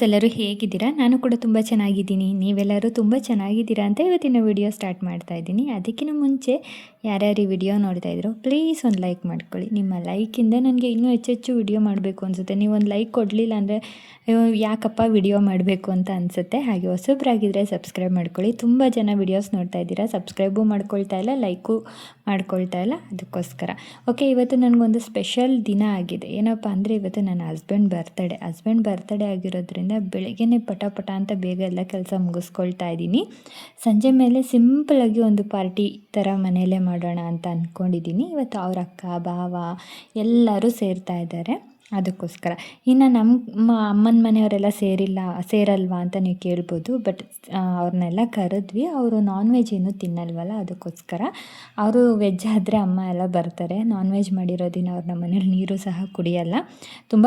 Friends ಎಲ್ಲರೂ ಹೇಗಿದ್ದೀರಾ? ನಾನು ಕೂಡ ತುಂಬ ಚೆನ್ನಾಗಿದ್ದೀನಿ. ನೀವೆಲ್ಲರೂ ತುಂಬ ಚೆನ್ನಾಗಿದ್ದೀರಾ ಅಂತ ಇವತ್ತಿನ ವಿಡಿಯೋ ಸ್ಟಾರ್ಟ್ ಮಾಡ್ತಾ ಇದ್ದೀನಿ. ಅದಕ್ಕಿಂತ ಮುಂಚೆ ಯಾರ್ಯಾರು ಈ ವಿಡಿಯೋ ನೋಡ್ತಾ ಇದ್ರು ಪ್ಲೀಸ್ ಒಂದು ಲೈಕ್ ಮಾಡ್ಕೊಳ್ಳಿ. ನಿಮ್ಮ ಲೈಕಿಂದ ನನಗೆ ಇನ್ನೂ ಹೆಚ್ಚೆಚ್ಚು ವಿಡಿಯೋ ಮಾಡಬೇಕು ಅನಿಸುತ್ತೆ. ನೀವು ಒಂದು ಲೈಕ್ ಕೊಡಲಿಲ್ಲ ಅಂದರೆ ಯಾಕಪ್ಪ ವಿಡಿಯೋ ಮಾಡಬೇಕು ಅಂತ ಅನಿಸುತ್ತೆ. ಹಾಗೆ ಹೊಸಬ್ರಾಗಿದ್ದರೆ ಸಬ್ಸ್ಕ್ರೈಬ್ ಮಾಡ್ಕೊಳ್ಳಿ. ತುಂಬ ಜನ ವಿಡಿಯೋಸ್ ನೋಡ್ತಾ ಇದ್ದೀರಾ ಸಬ್ಸ್ಕ್ರೈಬು ಮಾಡ್ಕೊಳ್ತಾ ಇಲ್ಲ ಲೈಕು ಮಾಡ್ಕೊಳ್ತಾ ಇಲ್ಲ. ಅದಕ್ಕೋಸ್ಕರ. ಓಕೆ ಇವತ್ತು ನನಗೊಂದು ಸ್ಪೆಷಲ್ ದಿನ ಆಗಿದೆ. ಏನಪ್ಪ ಅಂದರೆ, ಇವತ್ತು ನನ್ನ ಹಸ್ಬೆಂಡ್ ಬರ್ತಡೇ ಹಸ್ಬೆಂಡ್ ಬರ್ತಡೇ ಆಗಿರೋದ್ರಿಂದ ಬೆಳಗ್ಗೆನೇ ಪಟ ಪಟ ಅಂತ ಬೇಗ ಎಲ್ಲ ಕೆಲಸ ಮುಗಿಸ್ಕೊಳ್ತಾ ಇದ್ದೀನಿ. ಸಂಜೆ ಮೇಲೆ ಸಿಂಪಲಾಗಿ ಒಂದು ಪಾರ್ಟಿ ಥರ ಮನೆಯಲ್ಲೇ ಮಾಡೋಣ ಅಂತ ಅಂದ್ಕೊಂಡಿದ್ದೀನಿ ಇವತ್ತು ಅವ್ರ ಅಕ್ಕ, ಭಾವ ಎಲ್ಲರೂ ಸೇರ್ತಾ ಇದ್ದಾರೆ. ಅದಕ್ಕೋಸ್ಕರ. ಇನ್ನು ನಮ್ಮ ಅಮ್ಮನ ಮನೆಯವರೆಲ್ಲ ಸೇರಿಲ್ಲ, ಸೇರಲ್ವಾ ಅಂತ ನೀವು ಕೇಳ್ಬೋದು. ಬಟ್ ಅವ್ರನ್ನೆಲ್ಲ ಕರೆದ್ವಿ. ಅವರು ನಾನ್ ವೆಜ್ ಏನು ತಿನ್ನಲ್ವಲ್ಲ, ಅದಕ್ಕೋಸ್ಕರ. ಅವರು ವೆಜ್ ಆದರೆ ಅಮ್ಮ ಎಲ್ಲ ಬರ್ತಾರೆ. ನಾನ್ ವೆಜ್ ಮಾಡಿರೋ ದಿನ ಅವ್ರು ನಮ್ಮ ಮನೇಲಿ ನೀರು ಸಹ ಕುಡಿಯಲ್ಲ. ತುಂಬ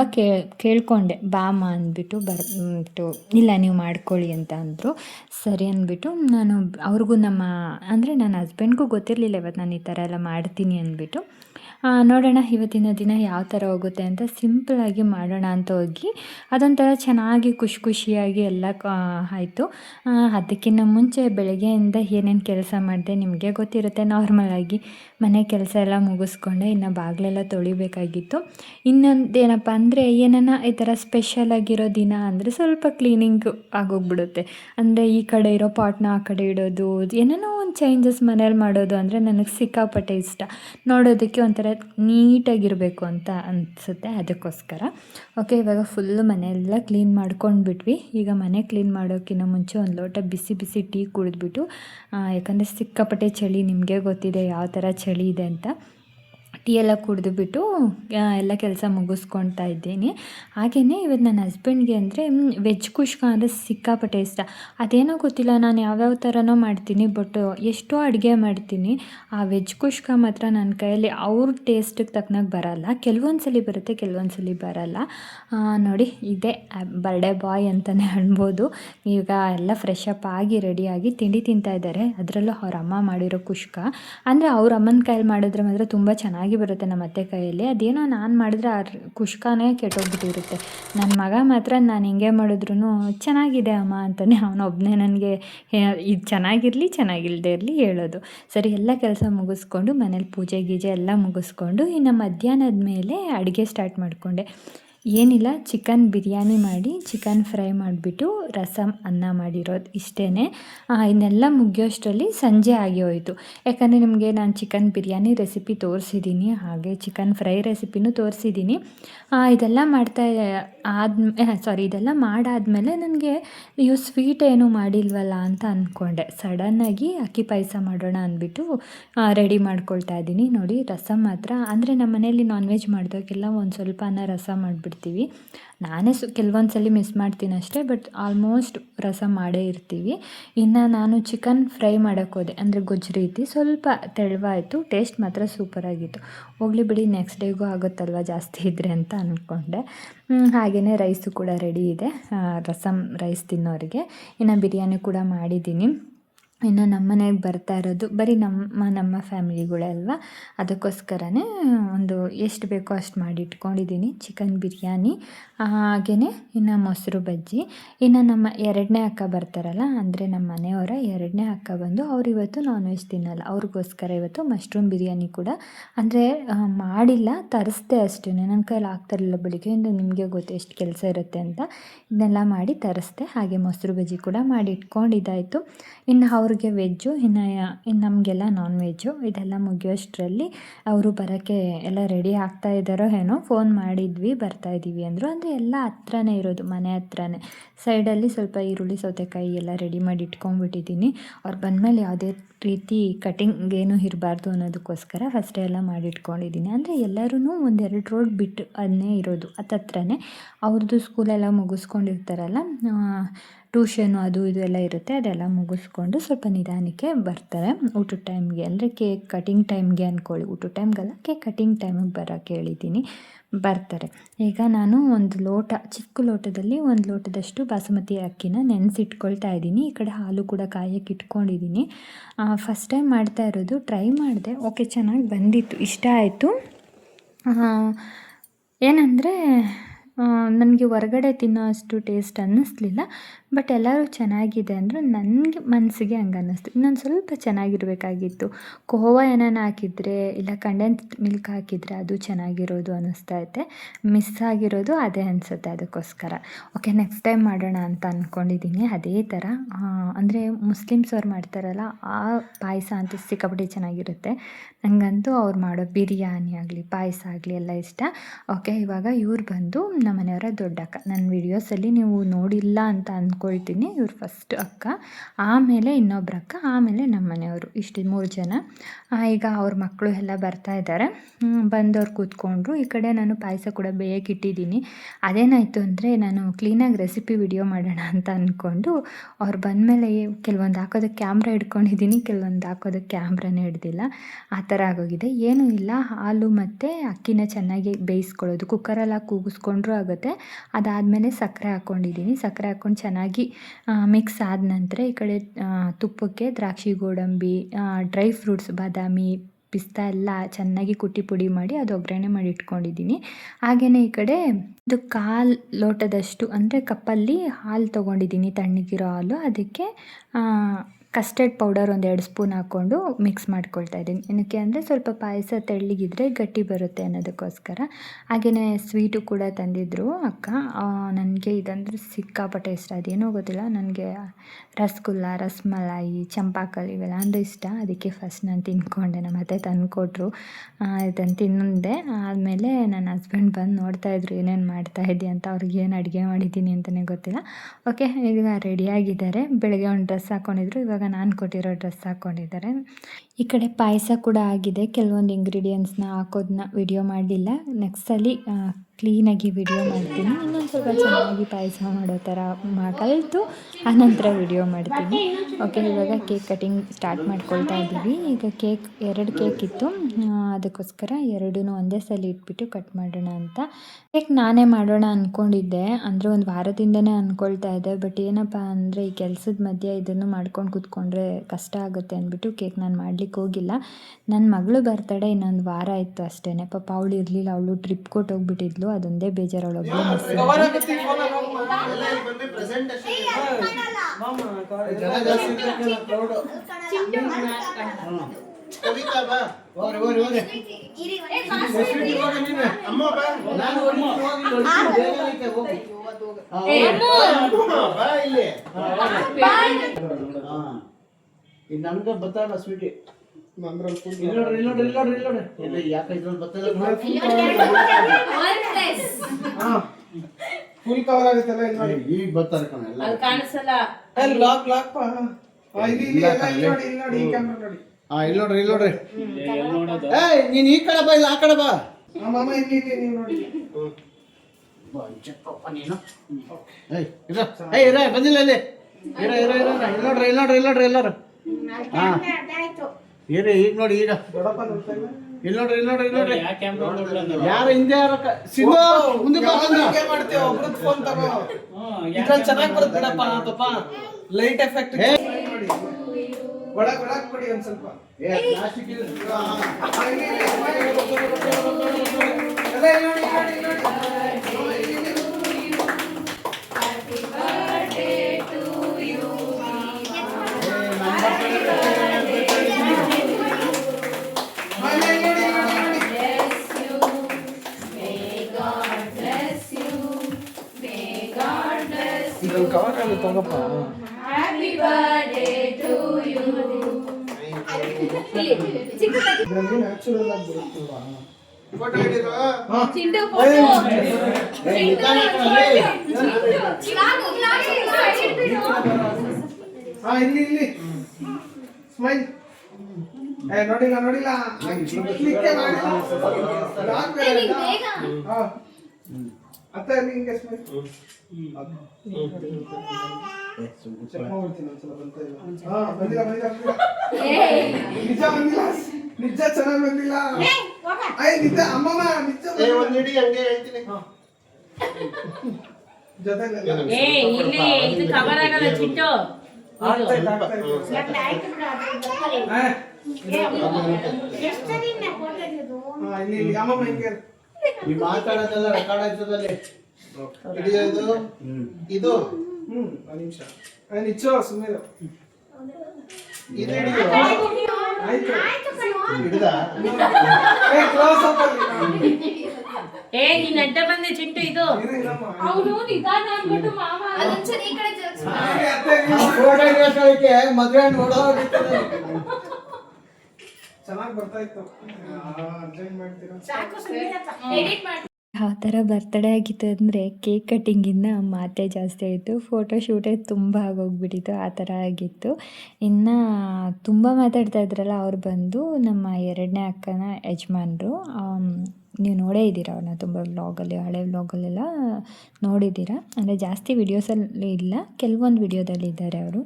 ಕೇಳ್ಕೊಂಡೆ. ಬಾಮ ಅಂದ್ಬಿಟ್ಟು ಬರ್ಬಿಟ್ಟು ಇಲ್ಲ, ನೀವು ಮಾಡ್ಕೊಳ್ಳಿ ಅಂತ ಅಂದರು. ಸರಿ ಅಂದ್ಬಿಟ್ಟು, ನಾನು ಅವ್ರಿಗೂ ನಮ್ಮ, ಅಂದರೆ ನನ್ನ ಹಸ್ಬೆಂಡ್ಗೂ ಗೊತ್ತಿರಲಿಲ್ಲ ಇವತ್ತು ನಾನು ಈ ಥರ ಎಲ್ಲ ಮಾಡ್ತೀನಿ ಅಂದ್ಬಿಟ್ಟು. ನೋಡೋಣ, ಇವತ್ತಿನ ದಿನ ಯಾವ ಥರ ಹೋಗುತ್ತೆ ಅಂತ. ಸಿಂಪಲಾಗಿ ಮಾಡೋಣ ಅಂತ ಹೋಗಿ ಅದೊಂಥರ ಚೆನ್ನಾಗಿ ಖುಷಿ ಖುಷಿಯಾಗಿ ಎಲ್ಲ ಆಯಿತು. ಅದಕ್ಕಿಂತ ಮುಂಚೆ ಬೆಳಗ್ಗೆಯಿಂದ ಏನೇನು ಕೆಲಸ ಮಾಡಿದೆ ನಿಮಗೆ ಗೊತ್ತಿರುತ್ತೆ ನಾರ್ಮಲಾಗಿ ಮನೆ ಕೆಲಸ ಎಲ್ಲ ಮುಗಿಸ್ಕೊಂಡೆ ಇನ್ನು ಬಾಗಿಲೆಲ್ಲ ತೊಳಿಬೇಕಾಗಿತ್ತು. ಇನ್ನೊಂದು ಏನಪ್ಪ ಅಂದರೆ ಏನನ್ನ ಈ ಥರ ಸ್ಪೆಷಲ್ ಆಗಿರೋ ದಿನ ಅಂದರೆ ಸ್ವಲ್ಪ ಕ್ಲೀನಿಂಗ್ ಆಗೋಗ್ಬಿಡುತ್ತೆ. ಅಂದರೆ ಈ ಕಡೆ ಇರೋ ಪಾಟ್ನ ಆ ಕಡೆ ಇಡೋದು, ಏನೇನೋ ಒಂದು ಚೇಂಜಸ್ ಮನೇಲಿ ಮಾಡೋದು ಅಂದರೆ ನನಗೆ ಸಿಕ್ಕಾಪಟ್ಟೆ ಇಷ್ಟ. ನೋಡೋದಕ್ಕೆ ಒಂಥರ ನೀಟಾಗಿರಬೇಕು ಅಂತ ಅನಿಸುತ್ತೆ ಅದಕ್ಕೋಸ್ಕರ ಓಕೆ ಇವಾಗ ಫುಲ್ಲು ಮನೆಯೆಲ್ಲ ಕ್ಲೀನ್ ಮಾಡ್ಕೊಂಡ್ಬಿಟ್ವಿ. ಈಗ ಮನೆ ಕ್ಲೀನ್ ಮಾಡೋಕ್ಕಿಂತ ಮುಂಚೆ ಒಂದು ಲೋಟ ಬಿಸಿ ಬಿಸಿ ಟೀ ಕುಡಿದ್ಬಿಟ್ಟು ಯಾಕಂದರೆ ಸಿಕ್ಕಾಪಟ್ಟೆ ಚಳಿ, ನಿಮಗೆ ಗೊತ್ತಿದೆ ಯಾವ ಥರ ಚಳಿ ಇದೆ ಅಂತ. ಟೀ ಎಲ್ಲ ಕುಡಿದುಬಿಟ್ಟು ಎಲ್ಲ ಕೆಲಸ ಮುಗಿಸ್ಕೊತಾ ಇದ್ದೀನಿ. ಹಾಗೆಯೇ ಇವತ್ತು ನನ್ನ ಹಸ್ಬೆಂಡ್ಗೆ ಅಂದರೆ ವೆಜ್ ಕುಷ್ಕ ಅಂದರೆ ಸಿಕ್ಕಾಪಟ್ಟೆ ಇಷ್ಟ. ಅದೇನೋ ಗೊತ್ತಿಲ್ಲ, ನಾನು ಯಾವ್ಯಾವ ಥರನೋ ಮಾಡ್ತೀನಿ ಬಟ್ ಎಷ್ಟೋ ಅಡುಗೆ ಮಾಡ್ತೀನಿ. ಆ ವೆಜ್ ಕುಷ್ಕ ಮಾತ್ರ ನನ್ನ ಕೈಯಲ್ಲಿ, ಅವ್ರ ಟೇಸ್ಟಿಗೆ ತಕ್ಕನಾಗ ಬರಲ್ಲ. ಕೆಲವೊಂದು ಸಲ ಬರುತ್ತೆ ಕೆಲವೊಂದು ಸಲ ಬರಲ್ಲ ನೋಡಿ, ಇದೇ ಬರ್ಡೇ ಬಾಯ್ ಅಂತಲೇ ಅನ್ಬೋದು. ಈಗ ಎಲ್ಲ ಫ್ರೆಶ್ ಅಪ್ ಆಗಿ ರೆಡಿಯಾಗಿ ತಿಂಡಿ ತಿಂತಾ ಇದ್ದಾರೆ. ಅದರಲ್ಲೂ ಅವ್ರ ಅಮ್ಮ ಮಾಡಿರೋ ಕುಷ್ಕ. ಅಂದರೆ ಅವ್ರ ಅಮ್ಮನ ಕೈಯಲ್ಲಿ ಮಾಡಿದ್ರೆ ಮಾತ್ರ ತುಂಬ ಚೆನ್ನಾಗಿ ಬರುತ್ತೆ ನಮ್ಮ ಅತ್ತೆ ಕೈಯಲ್ಲಿ. ಅದೇನೋ ನಾನು ಮಾಡಿದ್ರೆ ಆ ಕುಷ್ಕಾನೇ ಕೆಟ್ಟೋಗ್ಬಿಟ್ಟಿರುತ್ತೆ. ನನ್ನ ಮಗ ಮಾತ್ರ ನಾನು ಹಿಂಗೆ ಮಾಡಿದ್ರು ಚೆನ್ನಾಗಿದೆ ಅಮ್ಮ ಅಂತಲೇ ಅವನೊಬ್ಬನೇ ನನಗೆ ಇದು ಚೆನ್ನಾಗಿರಲಿ ಚೆನ್ನಾಗಿಲ್ಲದೆ ಇರಲಿ ಹೇಳೋದು. ಸರಿ, ಎಲ್ಲ ಕೆಲಸ ಮುಗಿಸ್ಕೊಂಡು ಮನೇಲಿ ಪೂಜೆ ಗೀಜೆ ಎಲ್ಲ ಮುಗಿಸ್ಕೊಂಡು ಇನ್ನು ಮಧ್ಯಾಹ್ನದ ಮೇಲೆ ಅಡುಗೆ ಸ್ಟಾರ್ಟ್ ಮಾಡಿಕೊಂಡೆ. ಏನಿಲ್ಲ ಚಿಕನ್ ಬಿರಿಯಾನಿ ಮಾಡಿ ಚಿಕನ್ ಫ್ರೈ ಮಾಡಿಬಿಟ್ಟು ರಸಮ್ ಅನ್ನ ಮಾಡಿರೋದು ಇಷ್ಟೇ ಇನ್ನೆಲ್ಲ ಮುಗಿಯೋಷ್ಟರಲ್ಲಿ ಸಂಜೆ ಆಗಿ ಹೋಯಿತು. ಯಾಕಂದರೆ ನಿಮಗೆ ನಾನು ಚಿಕನ್ ಬಿರಿಯಾನಿ ರೆಸಿಪಿ ತೋರಿಸಿದ್ದೀನಿ ಹಾಗೆ ಚಿಕನ್ ಫ್ರೈ ರೆಸಿಪಿನೂ ತೋರಿಸಿದ್ದೀನಿ ಇದೆಲ್ಲ ಮಾಡ್ತಾ, ಆದ ಸಾರಿ ಇದೆಲ್ಲ ಮಾಡಾದಮೇಲೆ ನನಗೆ ಇವು ಸ್ವೀಟ್ ಏನೂ ಮಾಡಿಲ್ವಲ್ಲ ಅಂತ ಅಂದ್ಕೊಂಡೆ ಸಡನ್ನಾಗಿ ಅಕ್ಕಿ ಪಾಯಸ ಮಾಡೋಣ ಅಂದ್ಬಿಟ್ಟು ರೆಡಿ ಮಾಡ್ಕೊಳ್ತಾ ಇದ್ದೀನಿ ನೋಡಿ ರಸಮ್ ಮಾತ್ರ, ಅಂದರೆ ನಮ್ಮ ಮನೆಯಲ್ಲಿ ನಾನ್ ವೆಜ್ ಮಾಡಿದಾಗೆಲ್ಲ ಒಂದು ಸ್ವಲ್ಪ ಅನ್ನ ರಸ ಮಾಡಿಬಿಡ್ತೀವಿ ನಾನೇ ಸು ಕೆಲವೊಂದು ಸಲ ಮಿಸ್ ಮಾಡ್ತೀನಿ ಅಷ್ಟೇ ಬಟ್ ಆಲ್ಮೋಸ್ಟ್ ರಸ ಮಾಡೇ ಇರ್ತೀವಿ. ಇನ್ನು ನಾನು ಚಿಕನ್ ಫ್ರೈ ಮಾಡೋಕ್ಕೆ ಹೋದೆ, ಅಂದರೆ ಗೊಜ್ಜು ರೀತಿ. ಸ್ವಲ್ಪ ತೆಳುವಾಯಿತು ಟೇಸ್ಟ್ ಮಾತ್ರ ಸೂಪರಾಗಿತ್ತು ಹೋಗಲಿ ಬಿಡಿ ನೆಕ್ಸ್ಟ್ ಡೇಗೂ ಆಗುತ್ತಲ್ವ ಜಾಸ್ತಿ ಇದ್ದರೆ ಅಂತ ಅಂದ್ಕೊಂಡೆ ಹಾಗೆಯೇ ರೈಸು ಕೂಡ ರೆಡಿ ಇದೆ. ರಸಂ ರೈಸ್ ತಿನ್ನೋರಿಗೆ. ಇನ್ನು ಬಿರಿಯಾನಿ ಕೂಡ ಮಾಡಿದ್ದೀನಿ. ಇನ್ನು ನಮ್ಮ ಮನೆಗೆ ಬರ್ತಾ ಇರೋದು ಬರೀ ನಮ್ಮ ನಮ್ಮ ಫ್ಯಾಮಿಲಿಗಳಲ್ವಾ ಅದಕ್ಕೋಸ್ಕರನೇ ಒಂದು ಎಷ್ಟು ಬೇಕೋ ಅಷ್ಟು ಮಾಡಿ ಇಟ್ಕೊಂಡಿದ್ದೀನಿ. ಚಿಕನ್ ಬಿರಿಯಾನಿ ಹಾಗೆಯೇ ಇನ್ನು ಮೊಸರು ಬಜ್ಜಿ. ಇನ್ನು ನಮ್ಮ ಎರಡನೇ ಅಕ್ಕ ಬರ್ತಾರಲ್ಲ, ಅಂದರೆ ನಮ್ಮ ಮನೆಯವರ ಎರಡನೇ ಅಕ್ಕ ಬಂದು ಅವ್ರು ಇವತ್ತು ನಾನ್ ವೆಜ್ ತಿನ್ನಲ್ಲ. ಅವ್ರಿಗೋಸ್ಕರ ಇವತ್ತು ಮಶ್ರೂಮ್ ಬಿರಿಯಾನಿ ಕೂಡ. ಅಂದರೆ ಮಾಡಿಲ್ಲ, ತರಿಸ್ದೆ ಅಷ್ಟೇ ನನ್ನ ಕೈಲಿ ಬೆಳಿಗ್ಗೆ ಬೆಳಿಗ್ಗೆಯಿಂದ ನಿಮಗೆ ಗೊತ್ತು ಎಷ್ಟು ಕೆಲಸ ಇರುತ್ತೆ ಅಂತ. ಇದನ್ನೆಲ್ಲ ಮಾಡಿ ತರಿಸ್ದೆ, ಹಾಗೆ ಮೊಸರು ಬಜ್ಜಿ ಕೂಡ ಮಾಡಿ ಇಟ್ಕೊಂಡಿದ್ದಾಯಿತು. ಇನ್ನು ಅವ್ರಿಗೆ ವೆಜ್ಜು ಇನ್ನು ಇನ್ನು ನಮಗೆಲ್ಲ ನಾನ್ ವೆಜ್ಜು ಇದೆಲ್ಲ ಮುಗಿಯೋಷ್ಟರಲ್ಲಿ ಅವರು ಬರೋಕ್ಕೆ ಎಲ್ಲ ರೆಡಿ ಆಗ್ತಾ ಇದ್ದಾರೋ ಏನೋ ಫೋನ್ ಮಾಡಿದ್ವಿ, ಬರ್ತಾ ಇದ್ದೀವಿ ಅಂದರು. ಅಂದರೆ ಎಲ್ಲ ಹತ್ರನೇ ಇರೋದು, ಮನೆ ಹತ್ರನೇ. ಸೈಡಲ್ಲಿ ಸ್ವಲ್ಪ ಈರುಳ್ಳಿ, ಸೌತೆಕಾಯಿ ಎಲ್ಲ ರೆಡಿ ಮಾಡಿ ಇಟ್ಕೊಂಡ್ಬಿಟ್ಟಿದ್ದೀನಿ. ಅವ್ರು ಬಂದಮೇಲೆ ಯಾವುದೇ ರೀತಿ ಕಟಿಂಗ್ ಏನೂ ಇರಬಾರ್ದು ಅನ್ನೋದಕ್ಕೋಸ್ಕರ ಫಸ್ಟೇ ಎಲ್ಲ ಮಾಡಿ ಇಟ್ಕೊಂಡಿದ್ದೀನಿ. ಅಂದರೆ ಎಲ್ಲರೂ ಒಂದೆರಡು ರೋಡ್ ಬಿಟ್ಟು ಅದನ್ನೇ ಇರೋದು, ಹತ್ತತ್ರನೇ. ಅವ್ರದ್ದು ಸ್ಕೂಲೆಲ್ಲ ಮುಗಿಸ್ಕೊಂಡಿರ್ತಾರಲ್ಲ ಟ್ಯೂಷನು ಅದು ಇದು ಎಲ್ಲ ಇರುತ್ತೆ, ಅದೆಲ್ಲ ಮುಗಿಸ್ಕೊಂಡು ಸ್ವಲ್ಪ ನಿಧಾನಕ್ಕೆ ಬರ್ತಾರೆ. ಊಟದ ಟೈಮ್ಗೆ ಅಂದರೆ ಕೇಕ್ ಕಟಿಂಗ್ ಟೈಮ್ಗೆ ಅಂದ್ಕೊಳ್ಳಿ ಊಟದ ಟೈಮ್ಗೆಲ್ಲ, ಕೇಕ್ ಕಟಿಂಗ್ ಟೈಮಿಗೆ ಬರೋಕ್ಕೆ ಹೇಳಿದ್ದೀನಿ. ಬರ್ತಾರೆ. ಈಗ ನಾನು ಒಂದು ಲೋಟ, ಚಿಕ್ಕ ಲೋಟದಲ್ಲಿ ಒಂದು ಲೋಟದಷ್ಟು ಬಾಸುಮತಿ ಅಕ್ಕಿನ ನೆನೆಸಿಟ್ಕೊಳ್ತಾ ಇದ್ದೀನಿ. ಈ ಕಡೆ ಹಾಲು ಕೂಡ ಕಾಯಕ್ಕೆ ಇಟ್ಕೊಂಡಿದ್ದೀನಿ. ಫಸ್ಟ್ ಟೈಮ್ ಮಾಡ್ತಾ ಇರೋದು ಟ್ರೈ ಮಾಡಿದೆ. ಓಕೆ ಚೆನ್ನಾಗಿ ಬಂದಿತ್ತು. ಇಷ್ಟ ಆಯಿತು. ಏನಂದರೆ ನನಗೆ ಹೊರಗಡೆ ತಿನ್ನೋ ಅಷ್ಟು ಟೇಸ್ಟ್ ಅನ್ನಿಸ್ಲಿಲ್ಲ. ಬಟ್ ಎಲ್ಲರೂ ಚೆನ್ನಾಗಿದೆ ಅಂದರೆ ನನಗೆ ಮನಸ್ಸಿಗೆ ಹಂಗೆ ಅನ್ನಿಸ್ತು. ಇನ್ನೊಂದು ಸ್ವಲ್ಪ ಚೆನ್ನಾಗಿರಬೇಕಾಗಿತ್ತು. ಕೋವಾ ಏನಾನ ಹಾಕಿದರೆ, ಇಲ್ಲ ಕಂಡೆನ್ಸ್ ಮಿಲ್ಕ್ ಹಾಕಿದರೆ ಅದು ಚೆನ್ನಾಗಿರೋದು ಅನ್ನಿಸ್ತಾ ಐತೆ ಮಿಸ್ ಆಗಿರೋದು ಅದೇ ಅನಿಸುತ್ತೆ ಅದಕ್ಕೋಸ್ಕರ. ಓಕೆ ನೆಕ್ಸ್ಟ್ ಟೈಮ್ ಮಾಡೋಣ ಅಂತ ಅಂದ್ಕೊಂಡಿದ್ದೀನಿ ಅದೇ ಥರ ಅಂದರೆ ಮುಸ್ಲಿಮ್ಸ್ ಅವ್ರು ಮಾಡ್ತಾರಲ್ಲ, ಆ ಪಾಯಸ ಅಂತ ಸಿಕ್ಕಾಪಟ್ಟೆ ಚೆನ್ನಾಗಿರುತ್ತೆ. ನನಗಂತೂ ಅವ್ರು ಮಾಡೋ ಬಿರಿಯಾನಿ ಆಗಲಿ, ಪಾಯಸ ಆಗಲಿ ಎಲ್ಲ ಇಷ್ಟ. ಓಕೆ ಇವಾಗ ಇವ್ರು ಬಂದು ನಮ್ಮ ಮನೆಯವರ ದೊಡ್ಡಕ್ಕ. ನನ್ನ ವೀಡಿಯೋಸಲ್ಲಿ ನೀವು ನೋಡಿಲ್ಲ ಅಂತ ಅಂದ್ಕೊಳ್ತೀನಿ ಇವ್ರು ಫಸ್ಟ್ ಅಕ್ಕ. ಆಮೇಲೆ ಇನ್ನೊಬ್ರು ಅಕ್ಕ, ಆಮೇಲೆ ನಮ್ಮ ಮನೆಯವರು. ಇಷ್ಟು ಮೂರು ಜನ. ಈಗ ಅವ್ರ ಮಕ್ಕಳು ಎಲ್ಲ ಬರ್ತಾ ಇದ್ದಾರೆ ಬಂದವ್ರು ಕೂತ್ಕೊಂಡ್ರು. ಈ ಕಡೆ ನಾನು ಪಾಯಸ ಕೂಡ ಬೇಯಕ್ಕೆ ಇಟ್ಟಿದ್ದೀನಿ. ಅದೇನಾಯಿತು ಅಂದರೆ ನಾನು ಕ್ಲೀನಾಗಿ ರೆಸಿಪಿ ವಿಡಿಯೋ ಮಾಡೋಣ ಅಂತ ಅಂದ್ಕೊಂಡು ಅವ್ರು ಬಂದಮೇಲೆ ಕೆಲವೊಂದು ಹಾಕೋದಕ್ಕೆ ಕ್ಯಾಮ್ರ ಹಿಡ್ಕೊಂಡಿದ್ದೀನಿ. ಕೆಲವೊಂದು ಹಾಕೋದಕ್ಕೆ ಕ್ಯಾಮ್ರಾನೇ ಹಿಡ್ದಿಲ್ಲ. ಆ ಥರ ಆಗೋಗಿದೆ. ಏನೂ ಇಲ್ಲ. ಹಾಲು ಮತ್ತು ಅಕ್ಕಿನ ಚೆನ್ನಾಗಿ ಬೇಯಿಸ್ಕೊಳ್ಳೋದು. ಕುಕ್ಕರಲ್ಲಿ ಹಾಕಿ ಕೂಗಿಸ್ಕೊಂಡ್ರೂ ಆಗುತ್ತೆ. ಅದಾದಮೇಲೆ ಸಕ್ಕರೆ ಹಾಕ್ಕೊಂಡಿದ್ದೀನಿ ಸಕ್ಕರೆ ಹಾಕ್ಕೊಂಡು ಚೆನ್ನಾಗಿ ಮಿಕ್ಸ್ ಆದ ನಂತರ ಈ ಕಡೆ ತುಪ್ಪಕ್ಕೆ ದ್ರಾಕ್ಷಿ, ಗೋಡಂಬಿ ಡ್ರೈ ಫ್ರೂಟ್ಸ್ ಬಾದಾಮಿ, ಪಿಸ್ತಾ ಎಲ್ಲ ಚೆನ್ನಾಗಿ ಕುಟ್ಟಿ ಪುಡಿ ಮಾಡಿ ಅದು ಒಗ್ಗರಣೆ ಮಾಡಿ ಇಟ್ಕೊಂಡಿದ್ದೀನಿ. ಹಾಗೆಯೇ ಈ ಕಡೆ ಇದು ಕಾಲು ಲೋಟದಷ್ಟು, ಅಂದರೆ ಕಪ್ಪಲ್ಲಿ ಹಾಲು ತೊಗೊಂಡಿದ್ದೀನಿ, ತಣ್ಣಗಿರೋ ಹಾಲು. ಅದಕ್ಕೆ ಕಸ್ಟರ್ಡ್ ಪೌಡರ್ ಒಂದು ಎರಡು ಸ್ಪೂನ್ ಹಾಕ್ಕೊಂಡು ಮಿಕ್ಸ್ ಮಾಡ್ಕೊಳ್ತಾ ಇದ್ದೀನಿ. ಏನಕ್ಕೆ ಅಂದರೆ ಸ್ವಲ್ಪ ಪಾಯಸ ತೆಳ್ಳಗಿದ್ರೆ ಗಟ್ಟಿ ಬರುತ್ತೆ ಅನ್ನೋದಕ್ಕೋಸ್ಕರ. ಹಾಗೆಯೇ ಸ್ವೀಟು ಕೂಡ ತಂದಿದ್ದರು ಅಕ್ಕ. ನನಗೆ ಇದಂದ್ರೆ ಸಿಕ್ಕಾಪಟ್ಟೆ ಇಷ್ಟ. ಅದೇನೂ ಗೊತ್ತಿಲ್ಲ, ನನಗೆ ರಸಗುಲ್ಲ, ರಸಮಲಾಯಿ, ಚಂಪಾಕಲ್ ಇವೆಲ್ಲ ಅಂದರೆ ಇಷ್ಟ. ಅದಕ್ಕೆ ಫಸ್ಟ್ ನಾನು ತಿನ್ಕೊಂಡೆ ನಮ್ಮ ಅತ್ತೆ ತಂದುಕೊಟ್ರು. ಇದನ್ನು ತಿನ್ನಂದೆ ಆದಮೇಲೆ ನನ್ನ ಹಸ್ಬೆಂಡ್ ಬಂದು ನೋಡ್ತಾಯಿದ್ರು ಏನೇನು ಮಾಡ್ತಾ ಇದ್ದೀಯ ಅಂತ. ಅವ್ರಿಗೆ ಏನು ಅಡುಗೆ ಮಾಡಿದ್ದೀನಿ ಅಂತಲೇ ಗೊತ್ತಿಲ್ಲ. ಓಕೆ ಈಗ ರೆಡಿಯಾಗಿದ್ದಾರೆ ಬೆಳಗ್ಗೆ ಒಂದು ಡ್ರೆಸ್ ಹಾಕ್ಕೊಂಡಿದ್ರು ಇವಾಗ ನಾನು ಕೊಟ್ಟಿರೋ ಡ್ರೆಸ್ ಹಾಕ್ಕೊಂಡಿದ್ದಾರೆ ಈ ಕಡೆ ಪಾಯಸ ಕೂಡ ಆಗಿದೆ. ಕೆಲವೊಂದು ಇಂಗ್ರೀಡಿಯೆಂಟ್ಸ್ನ ಹಾಕೋದನ್ನ ವಿಡಿಯೋ ಮಾಡಲಿಲ್ಲ. ನೆಕ್ಸ್ಟ್ ಸಲ ಕ್ಲೀನಾಗಿ ವಿಡಿಯೋ ಮಾಡ್ತೀನಿ. ಇನ್ನೊಂದು ಸ್ವಲ್ಪ ಚೆನ್ನಾಗಿ ಪಾಯಸ ಮಾಡೋ ಥರ ಕಲಿತು ಆನಂತರ ವಿಡಿಯೋ ಮಾಡ್ತೀನಿ. ಓಕೆ, ಇವಾಗ ಕೇಕ್ ಕಟಿಂಗ್ ಸ್ಟಾರ್ಟ್ ಮಾಡ್ಕೊಳ್ತಾ ಇದ್ದೀವಿ. ಈಗ ಕೇಕ್, ಎರಡು ಕೇಕ್ ಇತ್ತು. ಅದಕ್ಕೋಸ್ಕರ ಎರಡೂ ಒಂದೇ ಸಲ ಇಟ್ಬಿಟ್ಟು ಕಟ್ ಮಾಡೋಣ ಅಂತ. ಕೇಕ್ ನಾನೇ ಮಾಡೋಣ ಅಂದ್ಕೊಂಡಿದ್ದೆ ಅಂದರೆ ಒಂದು ವಾರದಿಂದನೇ ಅಂದ್ಕೊಳ್ತಾ ಇದ್ದೆ ಬಟ್ ಏನಪ್ಪ ಅಂದರೆ ಈ ಕೆಲಸದ ಮಧ್ಯೆ ಇದನ್ನು ಮಾಡ್ಕೊಂಡು ಕೂತ್ಕೊಂಡ್ರೆ ಕಷ್ಟ ಆಗುತ್ತೆ ಅಂದ್ಬಿಟ್ಟು ಕೇಕ್ ನಾನು ಮಾಡ್ಲಿಕ್ಕೆ ಹೋಗಿಲ್ಲ. ನನ್ನ ಮಗಳು ಬರ್ತಡೇ ಇನ್ನೊಂದು ವಾರ ಇತ್ತು ಅಷ್ಟೇ ಪಾಪ ಅವಳು ಇರಲಿಲ್ಲ. ಅವಳು ಟ್ರಿಪ್ ಕೊಟ್ಟು ಹೋಗ್ಬಿಟ್ಟಿದ್ಲು ಅದೊಂದೇ ಬೇಜಾರೊಳಗೆ ನನ್ಗೆ ಬತ್ತಾರ ಸ್ವೀಟಿ ಇಲ್ಲಿ ನೋಡ್ರಿ ಇಲ್ಲಿ ನೋಡ್ರಿ ಇಲ್ಲ ನೋಡ್ರಿ ಇಲ್ಲಿ ನೋಡ್ರಿ. ಇಲ್ಲ ಯಾಕೆ ಇದ್ರಲ್ಲಿ ಬತ್ತಲ್ಲ ಫುಲ್ ಕವರ್ ಆಗುತ್ತಲ್ಲ ಇಲ್ಲಿ ನೋಡಿ. ಈಗ ಬರ್ತಾರೆ ಕಣ ಎಲ್ಲ. ಅದು ಕಾಣಿಸಲ್ಲ. ಅಲ್ಲಿ ಲಾಕ್ ಲಾಕ್ ಪಾ ಆ, ಇಲ್ಲಿ ಇಲ್ಲಿ ಎಲ್ಲ ಇಲ್ಲಿ ನೋಡಿ ಇಲ್ಲಿ ನೋಡಿ ಈ ಕ್ಯಾಮ್ರಾ ನೋಡಿ ಹಾ ಇಲ್ಲಿ ನೋಡ್ರಿ ಇಲ್ಲಿ ನೋಡ್ರಿ. ಏಯ್ ನೀನ್ ಈ ಕಡೆ ಬಾ ಇಲ್ಲ ಆ ಕಡೆ ಬಾ. ಆ ಮಾಮ ಇಲ್ಲಿ ಇಲ್ಲಿ ನೀವು ನೋಡಿ. ಏಯ್ ಇರ. ಏಯ್ ಇರ ಬಂದಿಲ್ಲ ಇಲ್ಲಿ. ಇರ ಇರ ಇರ ಇರ. ಇಲ್ಲಿ ನೋಡ್ರಿ ಇಲ್ಲಿ ನೋಡ್ರಿ ಇಲ್ಲಿ ನೋಡ್ರಿ ಎಲ್ಲಾರು. ಹಾ. ಇರಿ ಈಗ ನೋಡಿ ಈಗ. ಇಲ್ಲ ನೋಡ್ರಿ ಇಲ್ಲಿ ನೋಡ್ರಿ ಇಲ್ಲಿ ನೋಡ್ರಿ. ಯಾರು ಹಿಂದೆ ಯಾರ ಸಿಂಧು ಮುಂದೆ ಚೆನ್ನಾಗಿ ಬರುತ್ತೆ ಬಿಡಪ್ಪ ಪಾಪ ಲೈಟ್ ಎಫೆಕ್ಟ್ ಕೊಡಿ ಒಂದ್ ಸ್ವಲ್ಪ. ನೋಡಿ ಇಲ್ಲಿ ನೋಡಿ ನೋಡಿ. ಅಲ್ಲಿ ತಗೋಪ್ಪ. ಇದ್ರಲ್ಲಿ ನ್ಯಾಚುರಲ್ ಆಗಿ ಬರುತ್ತಲ್ವಾ. ಹಾ. ಇಲ್ಲಿ ಇಲ್ಲಿ ಸ್ಮೈಲ್ ಏ ನೋಡಿಲ್ಲ ನೋಡಿಲ್ಲ. ಕ್ಲಿಕ್ ಮಾಡಿ ಹಾ. ಅತ್ತ ಇಲ್ಲಿ ಹಿಂಗೆ ಸ್ಮೈಲ್ ಚೆಕ್ ಮಾಡ್ಬಿಡ್ತೀನಿ ಒಂದ್ಸಲ ಬಂತ ಇಲ್ಲ ಹಾ ಬಂದಿಲ್ಲ ಬಂದಿಲ್ಲ ಬಂದಿಲ್ಲ ನಿಜ ಬಂದಿಲ್ಲ ನಿಜ ಚೆನ್ನಾಗಿ ಬಂದಿಲ್ಲ ಐ ನಿಜ ಅಮ್ಮಮ್ಮ ನಿಜ ಏ, ಒಂದ್ ಹಿಡಿ ಹಂಗೆ ಹೇಳ್ತೀನಿ ಜೊತೆ ಏ ಇಲ್ಲಿ ಇದು ಕವರ್ ಆಗಲ್ಲ. ಹಾ. ಹಾ, ಇಲ್ಲಿ ಅಮ್ಮಮ್ಮ ಹಿಂಗೆ. ಈ ಮಾತಾಡೋದೆಲ್ಲ ರೆಕಾರ್ಡ್ ಆಯ್ತದಲ್ಲಿ. ಹಿಡಿಯೋದು ಇದು? ಹ್ಮ್ ಒಂದ್ ನಿಮಿಷ. ಒಂದ್ ಸುಮ್ಮನೆ ಇದು ಹಿಡಿಯೋ? ಆಯ್ತು. ಹಿಡ್ದ? ಏ ಕ್ಲೋಸ್ ಅಪ್ ಏ ನೀನ್ ಅಡ್ಡ ಬಂದೆ ಚಿಂಟು ಇದು. ಅವನು ನಿಧಾನ ಅನ್ಬಿಟ್ಟು ಮಾಮ ಏ, ಅತ್ತೆ, ನೀವು ಫೋಟೋ ಹಿಡಿಯೋಕೆ ಮದ್ವೆ ನೋಡೋ ಚೆನ್ನಾಗಿ ಬರ್ತಾ ಇತ್ತು. ಅರ್ಜೆಂಟ್ ಮಾಡ್ತೀರಾ? ಯಾವ ಥರ ಬರ್ತ್ಡೇ ಆಗಿತ್ತು ಅಂದರೆ ಕೇಕ್ ಕಟ್ಟಿಂಗಿಂದ ಮಾತೇ ಜಾಸ್ತಿ ಆಯಿತು. ಫೋಟೋ ಶೂಟೇ ತುಂಬ ಆಗೋಗ್ಬಿಟ್ಟಿತ್ತು ಆ ಥರ ಆಗಿತ್ತು. ಇನ್ನು ತುಂಬ ಮಾತಾಡ್ತಾ ಇದ್ರಲ್ಲ ಅವ್ರು ಬಂದು ನಮ್ಮ ಎರಡನೇ ಅಕ್ಕನ ಯಜಮಾನ್ರು ನೀವು ನೋಡೇ ಇದ್ದೀರ ಅವ್ರನ್ನ? ತುಂಬ ವ್ಲಾಗಲ್ಲಿ, ಹಳೆ ವ್ಲಾಗಲ್ಲೆಲ್ಲ ನೋಡಿದ್ದೀರ? ಅಂದರೆ ಜಾಸ್ತಿ ವೀಡಿಯೋಸಲ್ಲಿ ಇಲ್ಲ, ಕೆಲವೊಂದು ವಿಡಿಯೋದಲ್ಲಿ ಇದ್ದಾರೆ ಅವರು.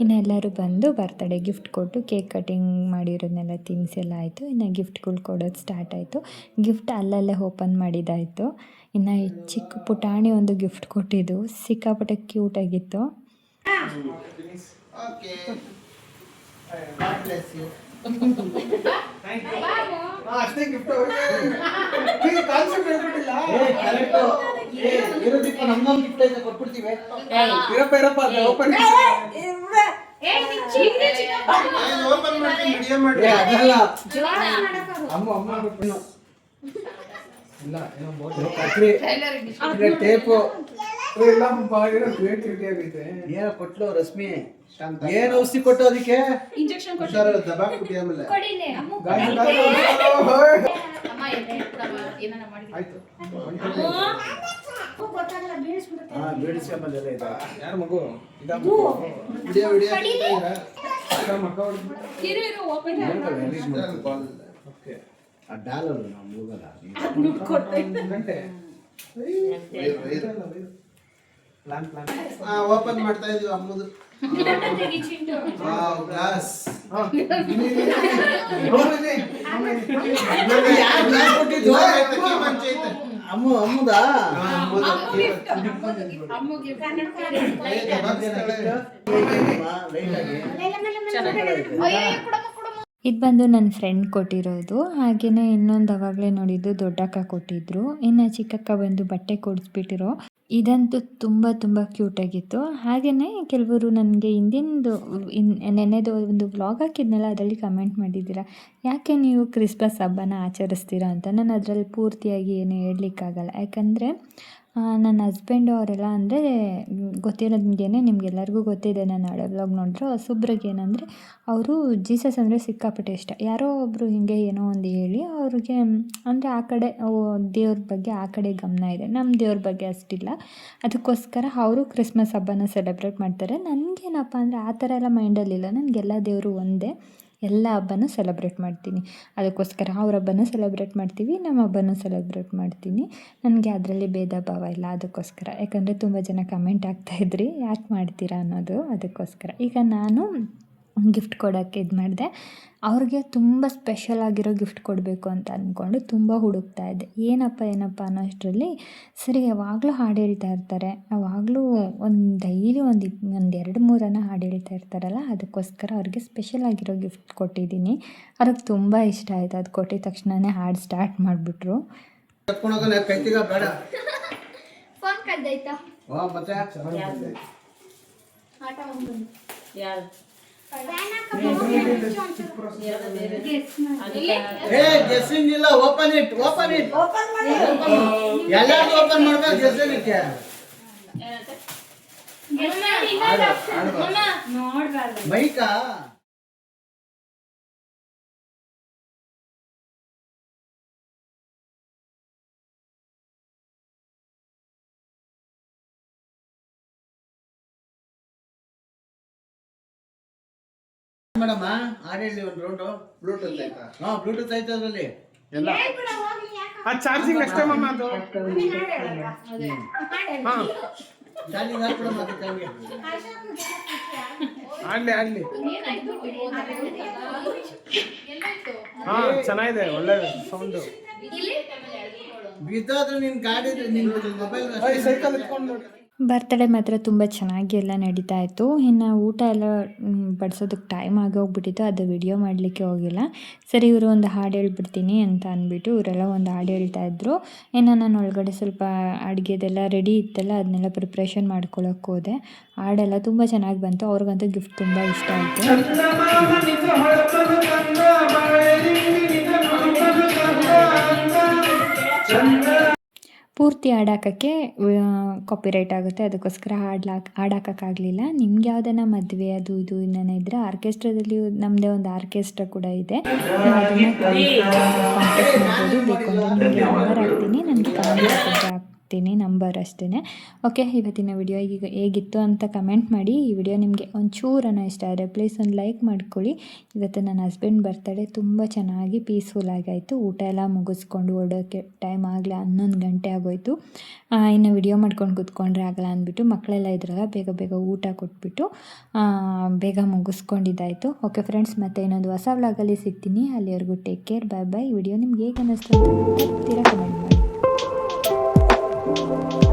ಇನ್ನು ಎಲ್ಲರೂ ಬಂದು ಬರ್ತಡೇ ಗಿಫ್ಟ್ ಕೊಟ್ಟು ಕೇಕ್ ಕಟಿಂಗ್ ಮಾಡಿರೋದನ್ನೆಲ್ಲ ತಿನ್ನಿಸಿ ಎಲ್ಲ ಆಯಿತು. ಇನ್ನು ಗಿಫ್ಟ್ಗಳು ಕೊಡೋದು ಸ್ಟಾರ್ಟ್ ಆಯಿತು. ಗಿಫ್ಟ್ ಅಲ್ಲಲ್ಲೇ ಓಪನ್ ಮಾಡಿದ್ದಾಯಿತು ಇನ್ನು ಚಿಕ್ಕ ಪುಟಾಣಿ ಒಂದು ಗಿಫ್ಟ್ ಕೊಟ್ಟಿದ್ದು. ಸಿಕ್ಕಾಪಟ್ಟೆ ಕ್ಯೂಟಾಗಿತ್ತು ಅಷ್ಟೇ ಗಿಫ್ಟ್ ಅವ್ರಿಗೆ ಕಾನ್ಸೆಪ್ಟ್ ಹೇಳ್ಬಿಟ್ಟಿಲ್ಲ ಗಿಫ್ಟ್ ಐತೆ ಕೊಟ್ಬಿಡ್ತೀವಿ? ಇರಪ್ಪ ಇರಪ್ಪ ಅದು ಓಪನ್ ಅದಲ್ಲ. ಅಮ್ಮ ಅಮ್ಮ ಬಿಟ್ಟು ಇಲ್ಲ ಏನೋ ಟೇಪು ಪಾಪ ಏನೋ ಕ್ರಿಯೇಟಿವಿಟಿ ಆಗೈತೆ ಏನೋ ಕೊಟ್ಲು ರಶ್ಮಿ ಶಾಂತ. ಏನು ಔಷಧಿ ಕೊಟ್ಟು ಅದಕ್ಕೆ? ಇಂಜೆಕ್ಷನ್ ದಬಾಕ್ಬಿಟ್ಟಿ ಆಮೇಲೆ. ಗಾಡಿ ಆಯ್ತು. ಹಾ ಬೀಳಿಸ್ಕೊಂಬಂದೆಲ್ಲ ಇದೆ. ಯಾರು ಮಗು? ಇದಾ ವಿಡಿಯೋ ವಿಡಿಯೋ. ಮಕ್ಕ ಓಕೆ. ಆ ಡಾಲರ್ ನಾವು ಹೋಗಲ್ಲ ಗಂಟೆ. ಓಪನ್ ಮಾಡ್ತಾ ಇದೀವಿ ಅಮ್ಮದು. ವಾವ್ ಗ್ಲಾಸ್ ಯಾರು ಗ್ಲಾಸ್ ಕೊಟ್ಟಿದ್ದು? ಅಮ್ಮ ಅಮ್ಮದಾ? ಇದು ಬಂದು ನನ್ನ ಫ್ರೆಂಡ್ ಕೊಟ್ಟಿರೋದು. ಹಾಗೆಯೇ ಇನ್ನೊಂದು ಅವಾಗಲೇ ನೋಡಿದ್ದು ದೊಡ್ಡಕ್ಕ ಕೊಟ್ಟಿದ್ರು. ಇನ್ನು ಚಿಕ್ಕಕ್ಕ ಬಂದು ಬಟ್ಟೆ ಕೊಡಿಸ್ಬಿಟ್ಟಿರೋ. ಇದಂತೂ ತುಂಬ ತುಂಬ ಕ್ಯೂಟಾಗಿತ್ತು ಹಾಗೆಯೇ ಕೆಲವರು ನನಗೆ ಹಿಂದಿಂದು ಇನ್, ನೆನ್ನೆದು ಒಂದು ವ್ಲಾಗ್ ಹಾಕಿದ್ನಲ್ಲ, ಅದರಲ್ಲಿ ಕಮೆಂಟ್ ಮಾಡಿದ್ದೀರಾ, ಯಾಕೆ ನೀವು ಕ್ರಿಸ್ಮಸ್ ಹಬ್ಬನ ಆಚರಿಸ್ತೀರಾ? ಅಂತ. ನಾನು ಅದರಲ್ಲಿ ಪೂರ್ತಿಯಾಗಿ ಏನು ಹೇಳಲಿಕ್ಕಾಗಲ್ಲ. ಯಾಕಂದರೆ ನನ್ನ ಹಸ್ಬೆಂಡು ಅವರೆಲ್ಲ ಅಂದರೆ ಗೊತ್ತಿರೋದಂಗೆ ನಿಮಗೆಲ್ಲರಿಗೂ ಗೊತ್ತಿದೆ ನಾನು ಹಳೆ ವ್ಲಾಗ್ ನೋಡಿದ್ರೆ. ಹೊಸೊಬ್ರಿಗೆ ಏನಂದರೆ, ಅವರು ಜೀಸಸ್ ಅಂದರೆ ಸಿಕ್ಕಾಪಟ್ಟೆ ಇಷ್ಟ. ಯಾರೋ ಒಬ್ಬರು ಹಿಂಗೆ ಏನೋ ಒಂದು ಹೇಳಿ ಅವ್ರಿಗೆ ಅಂದರೆ ಆ ಕಡೆ ದೇವ್ರ ಬಗ್ಗೆ ಆ ಕಡೆ ಗಮನ ಇದೆ. ನಮ್ಮ ದೇವ್ರ ಬಗ್ಗೆ ಅಷ್ಟಿಲ್ಲ. ಅದಕ್ಕೋಸ್ಕರ ಅವರು ಕ್ರಿಸ್ಮಸ್ ಹಬ್ಬನ ಸೆಲೆಬ್ರೇಟ್ ಮಾಡ್ತಾರೆ. ನನಗೇನಪ್ಪ ಅಂದರೆ ಆ ಥರ ಎಲ್ಲ ಮೈಂಡಲ್ಲಿಲ್ಲ ನನಗೆಲ್ಲ ದೇವರು ಒಂದೇ. ಎಲ್ಲ ಹಬ್ಬನೂ ಸೆಲೆಬ್ರೇಟ್ ಮಾಡ್ತೀನಿ. ಅದಕ್ಕೋಸ್ಕರ ಅವ್ರ ಹಬ್ಬನೂ ಸೆಲೆಬ್ರೇಟ್ ಮಾಡ್ತೀವಿ, ನಮ್ಮ ಹಬ್ಬನೂ ಸೆಲೆಬ್ರೇಟ್ ಮಾಡ್ತೀನಿ. ನನಗೆ ಅದರಲ್ಲಿ ಭೇದ ಭಾವ ಇಲ್ಲ ಅದಕ್ಕೋಸ್ಕರ. ಯಾಕಂದರೆ ತುಂಬ ಜನ ಕಮೆಂಟ್ ಆಗ್ತಾಯಿದ್ರಿ ಯಾಕೆ ಮಾಡ್ತೀರಾ ಅನ್ನೋದು ಅದಕ್ಕೋಸ್ಕರ. ಈಗ ನಾನು ಗಿಫ್ಟ್ ಕೊಡೋಕ್ಕೆ ಇದು ಮಾಡಿದೆ. ಅವ್ರಿಗೆ ತುಂಬ ಸ್ಪೆಷಲ್ ಆಗಿರೋ ಗಿಫ್ಟ್ ಕೊಡಬೇಕು ಅಂತ ಅಂದ್ಕೊಂಡು ತುಂಬ ಹುಡುಕ್ತಾ ಇದ್ದೆ. ಏನಪ್ಪ ಏನಪ್ಪ ಅನ್ನೋ ಅಷ್ಟರಲ್ಲಿ ಸರಿ ಯಾವಾಗಲೂ ಹಾಡು ಹೇಳ್ತಾ ಇರ್ತಾರೆ. ಯಾವಾಗಲೂ ಒಂದು ಡೈಲಿ ಒಂದು ಒಂದು ಎರಡು ಮೂರನ್ನು ಹಾಡು ಹೇಳ್ತಾ ಇರ್ತಾರಲ್ಲ ಅದಕ್ಕೋಸ್ಕರ ಅವ್ರಿಗೆ ಸ್ಪೆಷಲ್ ಆಗಿರೋ ಗಿಫ್ಟ್ ಕೊಟ್ಟಿದ್ದೀನಿ. ಅವ್ರಿಗೆ ತುಂಬ ಇಷ್ಟ ಆಯಿತು. ಅದು ಕೊಟ್ಟಿದ ತಕ್ಷಣವೇ ಹಾಡು ಸ್ಟಾರ್ಟ್ ಮಾಡಿಬಿಟ್ರು. ಫೋನ್ ಏ ಗೆಸ್ಸಿಂಗ್ ಇಲ್ಲ ಓಪನ್ ಇಟ್ ಓಪನ್ ಇಟ್ ಎಲ್ಲಾರು ಓಪನ್ ಮಾಡ್ಬೇಕು ಗೆಸ್ಸಿಂಗ್ ಮೈಕಾ? ಮೇಡಮ್? ಆಡೇಳಿ ಒಂದು ರೌಂಡು ಬ್ಲೂಟೂತ್ ಆಯ್ತಾ? ಹಾ ಬ್ಲೂಟೂತ್ ಐತೆ ಅದರಲ್ಲಿ. ಎಲ್ಲ. ಆ ಚಾರ್ಜಿಂಗ್ ಅಷ್ಟೇ ಮಮ್ಮ ಅದು. ಹಾ. ಚಾರ್ಜಿಂಗ್ ಹಾಕ್ಬಿಡಮ್ಮ ಅದು ಹಂಗೆ. ಆಡ್ಲಿ ಆಡ್ಲಿ ಹಾ ಚೆನ್ನಾಗಿದೆ ಒಳ್ಳೆ ಸೌಂಡ್ ಬಿದ್ದೋದ್ರೆ ನಿನ್ ಗಾಡಿ ನಿನ್ ಮೊಬೈಲ್ ಸೈಕಲ್ ಇಟ್ಕೊಂಡು ನೋಡಿ. ಬರ್ತಡೇ ಮಾತ್ರ ತುಂಬ ಚೆನ್ನಾಗಿ ಎಲ್ಲ ನಡೀತಾ ಇತ್ತು. ಇನ್ನು ಊಟ ಎಲ್ಲ ಬಡಿಸೋದಕ್ಕೆ ಟೈಮ್ ಆಗೋಗ್ಬಿಟ್ಟಿತ್ತು. ಅದು ವಿಡಿಯೋ ಮಾಡಲಿಕ್ಕೆ ಹೋಗಿಲ್ಲ. ಸರಿ, ಇವರು ಒಂದು ಹಾಡು ಹೇಳ್ಬಿಡ್ತೀನಿ ಅಂತ ಅಂದ್ಬಿಟ್ಟು ಇವರೆಲ್ಲ ಒಂದು ಹಾಡು ಹೇಳ್ತಾ ಇದ್ದರು ಇನ್ನು ನಾನು ಒಳಗಡೆ ಸ್ವಲ್ಪ ಅಡುಗೆದೆಲ್ಲ ರೆಡಿ ಇತ್ತಲ್ಲ, ಅದನ್ನೆಲ್ಲ ಪ್ರಿಪ್ರೇಷನ್ ಮಾಡ್ಕೊಳಕ್ಕೆ ಹೋದೆ. ಹಾಡೆಲ್ಲ ತುಂಬ ಚೆನ್ನಾಗಿ ಬಂತು. ಅವ್ರಿಗಂತೂ ಗಿಫ್ಟ್ ತುಂಬ ಇಷ್ಟ ಆಯಿತು. ಪೂರ್ತಿ ಹಾಡಾಕೋಕ್ಕೆ ಕಾಪಿರೈಟ್ ಆಗುತ್ತೆ. ಅದಕ್ಕೋಸ್ಕರ ಹಾಡ್ಲಾಕ್ ಹಾಡಾಕಕ್ಕಾಗಲಿಲ್ಲ. ನಿಮ್ಗೆ ಯಾವುದನ್ನ ಮದುವೆ ಅದು ಇದು ಇನ್ನೇನ ಇದ್ರೆ ಆರ್ಕೆಸ್ಟ್ರಾದಲ್ಲಿ ನಮ್ಮದೇ ಒಂದು ಆರ್ಕೆಸ್ಟ್ರಾ ಕೂಡ ಇದೆ. ನೀವು ಅದನ್ನು ಕಾಂಟ್ಯಾಕ್ಟ್ ಮಾಡ್ಬೋದು. ಬೇಕು ಅಂದರೆ ನಿಮಗೆ ನಂಬರ್ ಹಾಕ್ತೀನಿ. ನನಗೆ ಕಮೆಂಟ್ ಹಾಕ್ತೀನಿ, ನಂಬರ್ ಅಷ್ಟೇ ಓಕೆ ಇವತ್ತಿನ ವಿಡಿಯೋ ಈಗ ಹೇಗಿತ್ತು ಅಂತ ಕಮೆಂಟ್ ಮಾಡಿ. ಈ ವಿಡಿಯೋ ನಿಮಗೆ ಒಂಚೂರನ ಇಷ್ಟ ಆದರೆ ಪ್ಲೀಸ್ ಒಂದು ಲೈಕ್ ಮಾಡ್ಕೊಳ್ಳಿ. ಇವತ್ತು ನನ್ನ ಹಸ್ಬೆಂಡ್ ಬರ್ತಡೇ ತುಂಬ ಚೆನ್ನಾಗಿ ಪೀಸ್ಫುಲ್ ಆಗಾಯಿತು. ಊಟ ಎಲ್ಲ ಮುಗಿಸ್ಕೊಂಡು ಓಡೋಕ್ಕೆ ಟೈಮ್ ಆಗಲಿ ಹನ್ನೊಂದು ಗಂಟೆ ಆಗೋಯ್ತು. ಇನ್ನು ವಿಡಿಯೋ ಮಾಡ್ಕೊಂಡು ಕೂತ್ಕೊಂಡ್ರೆ ಆಗಲ್ಲ ಅಂದ್ಬಿಟ್ಟು ಮಕ್ಕಳೆಲ್ಲ ಇದ್ರಲ್ಲ, ಬೇಗ ಬೇಗ ಊಟ ಕೊಟ್ಬಿಟ್ಟು ಬೇಗ ಮುಗಿಸ್ಕೊಂಡಿದ್ದಾಯಿತು. ಓಕೆ ಫ್ರೆಂಡ್ಸ್ ಮತ್ತೆ ಇನ್ನೊಂದು ಹೊಸ ವ್ಲಾಗಲ್ಲಿ ಸಿಗ್ತೀನಿ. ಅಲ್ಲಿವರೆಗೂ take care bye bye video ನಿಮ್ಗೆ ಹೇಗೆ ಅನ್ನಿಸ್ತು ಕಮೆಂಟ್ ಗೊತ್ತಿರ Thank you.